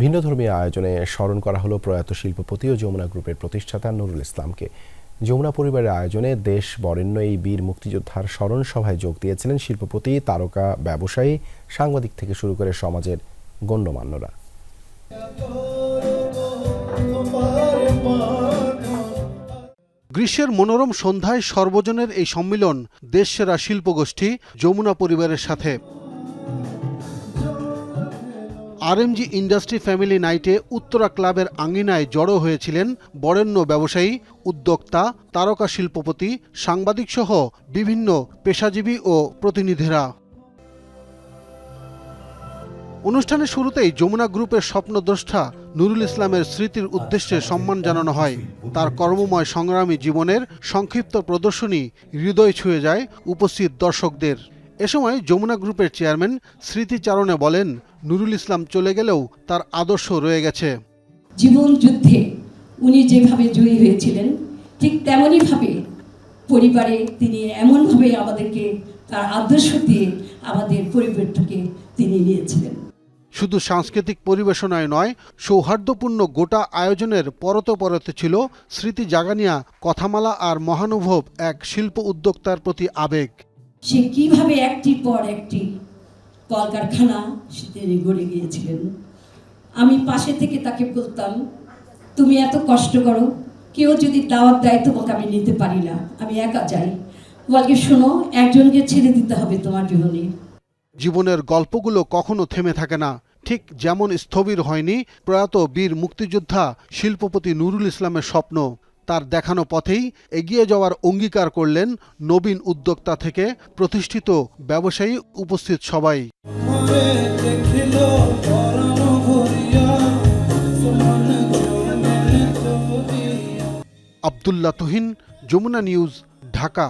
ভিন্ন ধর্মীয় আয়োজনে স্মরণ করা হলো প্রয়াত শিল্পপতি ও যমুনা গ্রুপের প্রতিষ্ঠাতা নুরুল ইসলামকে। যমুনা পরিবারের আয়োজনে দেশ বরেণ্য এই বীর মুক্তিযোদ্ধার স্মরণ সভায় যোগ দিয়েছিলেন শিল্পপতি, তারকা, ব্যবসায়ী, সাংবাদিক থেকে শুরু করে সমাজের গণ্যমান্যরা। গ্রীষ্মের মনোরম সন্ধ্যায় সর্বজনের এই সম্মিলন দেশসেরা শিল্পগোষ্ঠী যমুনা পরিবারের সাথে। আরএমজি ইন্ডাস্ট্রি ফ্যামিলি নাইটে উত্তরা ক্লাবের আঙ্গিনায় জড়ো হয়েছিলেন বরেণ্য ব্যবসায়ী উদ্যোক্তা তারকা শিল্পপতি সাংবাদিকসহ বিভিন্ন পেশাজীবী ও প্রতিনিধিরা। অনুষ্ঠানের শুরুতেই যমুনা গ্রুপের স্বপ্নদ্রষ্টা নুরুল ইসলামের স্মৃতির উদ্দেশ্যে সম্মান জানানো হয়। তার কর্মময় সংগ্রামী জীবনের সংক্ষিপ্ত প্রদর্শনী হৃদয় ছুঁয়ে যায় উপস্থিত দর্শকদের। এ সময় যমুনা গ্রুপের চেয়ারম্যান স্মৃতিচারণে বলেন নুরুল ইসলাম চলে গেলেও তার আদর্শ রয়ে গেছে। জীবন যুদ্ধে উনি যেভাবে জয়ী হয়েছিলেন ঠিক তেমনইভাবে পরিবারে তিনি এমনভাবে আমাদেরকে তার আদর্শ দিয়ে আমাদের পরিবারটাকে তিনি নিয়েছিলেন। শুধু সাংস্কৃতিক পরিবেশনায় নয় সৌহার্দ্যপূর্ণ গোটা আয়োজনের পরতে পরতে ছিল স্মৃতি জাগানিয়া কথামালা আর মহানুভব এক শিল্প উদ্যোক্তার প্রতি আবেগ। সে কীভাবে একটির পর একটি কলকারখানা তিনি গড়ে গিয়েছিলেন? আমি পাশে থেকে তাকে বলতাম, তুমি এত কষ্ট করো, কেউ যদি দাওয়াত দেয় তোমাকে আমি নিতে পারি না, আমি একা যাই। বলকে, শোনো, একজনকে ছেড়ে দিতে হবে তোমার জীবনে জীবনের গল্পগুলো কখনো থেমে থাকে না। ঠিক যেমন স্থবির হয়নি প্রয়াত বীর মুক্তিযোদ্ধা শিল্পপতি নুরুল ইসলামের স্বপ্ন তার দেখানো পথেই এগিয়ে যাওয়ার অঙ্গীকার করলেন নবীন উদ্যোক্তা থেকে প্রতিষ্ঠিত ব্যবসায়ী উপস্থিত সবাই। আবদুল্লা তুহিন, যমুনা নিউজ, ঢাকা।